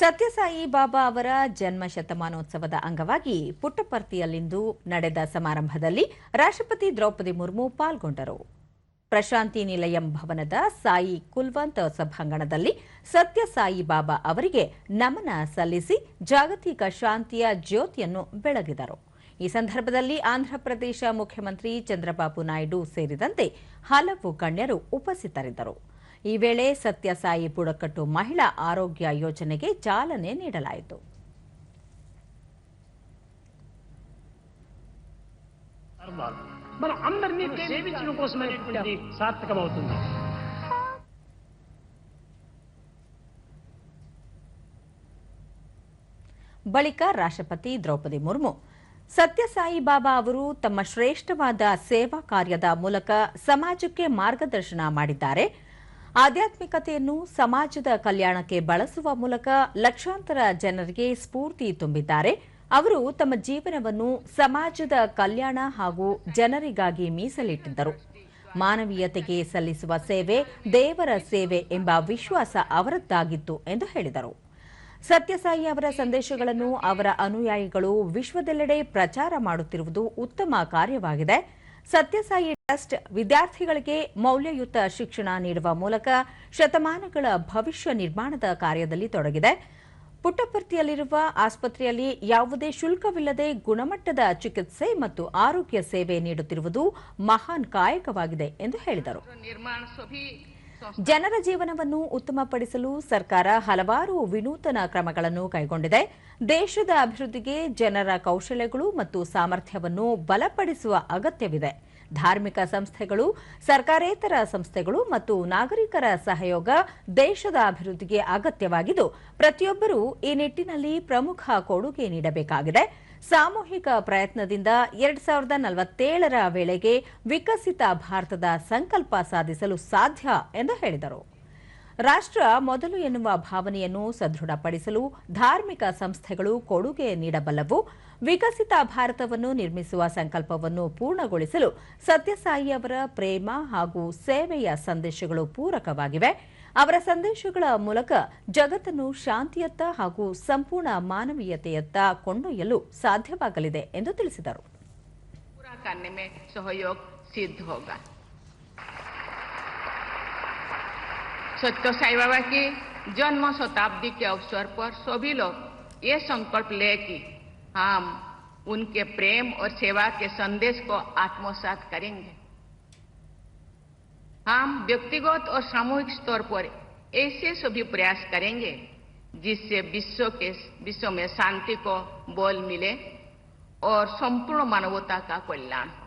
ಸತ್ಯಸಾಯಿ ಬಾಬಾ ಅವರ ಜನ್ಮ ಶತಮಾನೋತ್ಸವದ ಅಂಗವಾಗಿ ಪುಟ್ಟಪರ್ತಿಯಲ್ಲಿಂದು ನಡೆದ ಸಮಾರಂಭದಲ್ಲಿ ರಾಷ್ಟ್ರಪತಿ ದ್ರೌಪದಿ ಮುರ್ಮು ಪಾಲ್ಗೊಂಡರು. ಪ್ರಶಾಂತಿ ನಿಲಯಂ ಭವನದ ಸಾಯಿ ಕುಲ್ವಂತ್ ಸಭಾಂಗಣದಲ್ಲಿ ಸತ್ಯಸಾಯಿ ಬಾಬಾ ಅವರಿಗೆ ನಮನ ಸಲ್ಲಿಸಿ ಜಾಗತಿಕ ಶಾಂತಿಯ ಜ್ಯೋತಿಯನ್ನು ಬೆಳಗಿದರು. ಈ ಸಂದರ್ಭದಲ್ಲಿ ಆಂಧ್ರಪ್ರದೇಶ ಮುಖ್ಯಮಂತ್ರಿ ಚಂದ್ರಬಾಬು ನಾಯ್ಡು ಸೇರಿದಂತೆ ಹಲವು ಗಣ್ಯರು ಉಪಸ್ಥಿತರಿದ್ದರು. ಈ ವೇಳೆ ಸತ್ಯಸಾಯಿ ಬುಡಕಟ್ಟು ಮಹಿಳಾ ಆರೋಗ್ಯ ಯೋಜನೆಗೆ ಚಾಲನೆ ನೀಡಲಾಯಿತು. ಬಳಿಕ ರಾಷ್ಟ್ರಪತಿ ದ್ರೌಪದಿ ಮುರ್ಮು ಸತ್ಯಸಾಯಿ ಬಾಬಾ ಅವರು ತಮ್ಮ ಶ್ರೇಷ್ಠವಾದ ಸೇವಾ ಕಾರ್ಯದ ಮೂಲಕ ಸಮಾಜಕ್ಕೆ ಮಾರ್ಗದರ್ಶನ ಮಾಡಿದ್ದಾರೆ. ಆಧ್ಯಾತ್ಮಿಕತೆಯನ್ನು ಸಮಾಜದ ಕಲ್ಯಾಣಕ್ಕೆ ಬಳಸುವ ಮೂಲಕ ಲಕ್ಷಾಂತರ ಜನರಿಗೆ ಸ್ಫೂರ್ತಿ ತುಂಬಿದ್ದಾರೆ. ಅವರು ತಮ್ಮ ಜೀವನವನ್ನು ಸಮಾಜದ ಕಲ್ಯಾಣ ಹಾಗೂ ಜನರಿಗಾಗಿ ಮೀಸಲಿಟ್ಟಿದ್ದರು. ಮಾನವೀಯತೆಗೆ ಸಲ್ಲಿಸುವ ಸೇವೆ ದೇವರ ಸೇವೆ ಎಂಬ ವಿಶ್ವಾಸ ಅವರದ್ದಾಗಿತ್ತು ಎಂದು ಹೇಳಿದರು. ಸತ್ಯಸಾಯಿ ಅವರ ಸಂದೇಶಗಳನ್ನು ಅವರ ಅನುಯಾಯಿಗಳು ವಿಶ್ವದೆಲ್ಲೆಡೆ ಪ್ರಚಾರ ಮಾಡುತ್ತಿರುವುದು ಉತ್ತಮ ಕಾರ್ಯವಾಗಿದೆ. ಸತ್ಯಸಾಯಿ ಟ್ರಸ್ಟ್ ವಿದ್ಯಾರ್ಥಿಗಳಿಗೆ ಮೌಲ್ಯಯುತ ಶಿಕ್ಷಣ ನೀಡುವ ಮೂಲಕ ಶತಮಾನಗಳ ಭವಿಷ್ಯ ನಿರ್ಮಾಣದ ಕಾರ್ಯದಲ್ಲಿ ತೊಡಗಿದೆ. ಪುಟ್ಟಪರ್ತಿಯಲ್ಲಿರುವ ಆಸ್ಪತ್ರೆಯಲ್ಲಿ ಯಾವುದೇ ಶುಲ್ಕವಿಲ್ಲದೆ ಗುಣಮಟ್ಟದ ಚಿಕಿತ್ಸೆ ಮತ್ತು ಆರೋಗ್ಯ ಸೇವೆ ನೀಡುತ್ತಿರುವುದು ಮಹಾನ್ ಕಾಯಕವಾಗಿದೆ ಎಂದು ಹೇಳಿದರು. ನಿರ್ಮಾಣ ಜನರ ಜೀವನವನ್ನು ಉತ್ತಮಪಡಿಸಲು ಸರ್ಕಾರ ಹಲವಾರು ವಿನೂತನ ಕ್ರಮಗಳನ್ನು ಕೈಗೊಂಡಿದೆ. ದೇಶದ ಅಭಿವೃದ್ಧಿಗೆ ಜನರ ಕೌಶಲ್ಯಗಳು ಮತ್ತು ಸಾಮರ್ಥ್ಯವನ್ನು ಬಲಪಡಿಸುವ ಅಗತ್ಯವಿದೆ. ಧಾರ್ಮಿಕ ಸಂಸ್ಥೆಗಳು, ಸರ್ಕಾರೇತರ ಸಂಸ್ಥೆಗಳು ಮತ್ತು ನಾಗರಿಕರ ಸಹಯೋಗ ದೇಶದ ಅಭಿವೃದ್ಧಿಗೆ ಅಗತ್ಯವಾಗಿದ್ದು, ಪ್ರತಿಯೊಬ್ಬರೂ ಈ ನಿಟ್ಟಿನಲ್ಲಿ ಪ್ರಮುಖ ಕೊಡುಗೆ ನೀಡಬೇಕಾಗಿದೆ. ಸಾಮೂಹಿಕ ಪ್ರಯತ್ನದಿಂದ ಎರಡ್ ಸಾವಿರದ ನಲವತ್ತೇಳರ ವೇಳೆಗೆ ವಿಕಸಿತ ಭಾರತದ ಸಂಕಲ್ಪ ಸಾಧಿಸಲು ಸಾಧ್ಯ ಎಂದು ಹೇಳಿದರು. ರಾಷ್ಟ್ರ ಮೊದಲು ಎನ್ನುವ ಭಾವನೆಯನ್ನು ಸದೃಢಪಡಿಸಲು ಧಾರ್ಮಿಕ ಸಂಸ್ಥೆಗಳು ಕೊಡುಗೆ ನೀಡಬಲ್ಲವು. ವಿಕಸಿತ ಭಾರತವನ್ನು ನಿರ್ಮಿಸುವ ಸಂಕಲ್ಪವನ್ನು ಪೂರ್ಣಗೊಳಿಸಲು ಸತ್ಯಸಾಯಿ ಅವರ ಪ್ರೇಮ ಹಾಗೂ ಸೇವೆಯ ಸಂದೇಶಗಳು ಪೂರಕವಾಗಿವೆ. ಅವರ ಸಂದೇಶಗಳ ಮೂಲಕ ಜಗತ್ತನ್ನು ಶಾಂತಿಯತ್ತ ಹಾಗೂ ಸಂಪೂರ್ಣ ಮಾನವೀಯತೆಯತ್ತ ಕೊಂಡೊಯ್ಯಲು ಸಾಧ್ಯವಾಗಲಿದೆ ಎಂದು ತಿಳಿಸಿದರು पूरा करने में सहयोग सिद्ध होगा सत्य साई बाबा की जन्म शताब्दी के अवसर पर सभी लोग ये संकल्प ले कि हम उनके प्रेम और सेवा के संदेश को आत्मसात करेंगे हम व्यक्तिगत और सामूहिक स्तर पर ऐसे सभी प्रयास करेंगे जिससे विश्व के, विश्व में शांति को बल मिले और संपूर्ण मानवता का कल्याण हो।